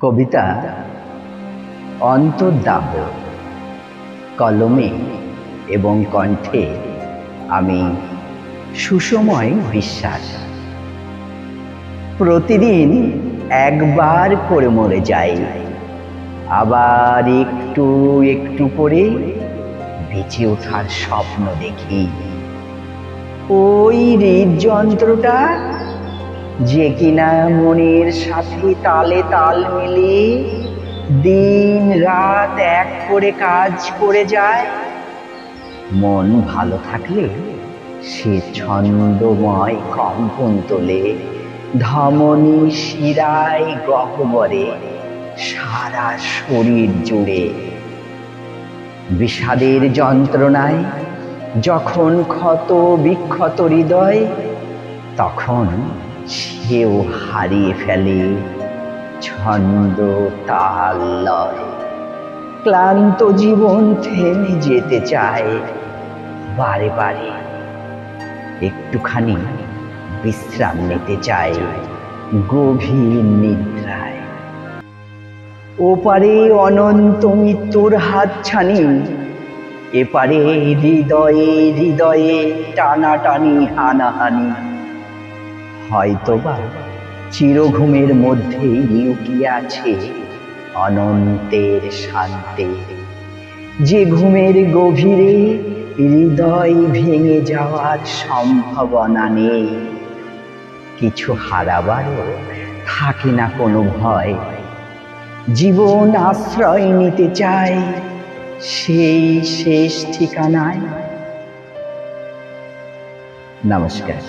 কবিতা অন্তর্দাহ কলমে এবং কণ্ঠে আমি সুসময় বিশ্বাস। প্রতিদিন একবার করে মরে যাই। আবার একটু একটু করে বেঁচে ওঠার স্বপ্ন দেখি। ওই হৃদযন্ত্রটা যে কিনা মনের সাথে তালে তাল মিলিয়ে দিন রাত এক করে কাজ করে যায়। মন ভালো থাকলে সে ছন্দময় কম্পন তোলে, ধমনী শিরায় গহ্বরে সারা শরীর জুড়ে। বিষাদের যন্ত্রণায় যখন ক্ষত বিক্ষত হৃদয়, তখন সেও হারিয়ে ফেলে। ছন্দ তাল লয়। ক্লান্ত জীবন থেমে যেতে চায়। বারে বারে একটুখানি বিশ্রাম নিতে চায়। গভীর নিদ্রায়। ওপারে অনন্ত মৃত্যুর হাত ছানি এপারে হৃদয়ে হৃদয়ে টানাটানি হানাহানি। হয়তোবা চিরঘুমের মধ্যেই লুকিয়ে আছে অনন্তের শান্তি। যে ঘুমের গভীরে হৃদয় ভেঙে যাওয়ার সম্ভাবনা নেই, কিছু হারাবারও থাকে না কোনো ভয়। জীবন আশ্রয় নিতে চায় সেই শেষ ঠিকানায়। নমস্কার।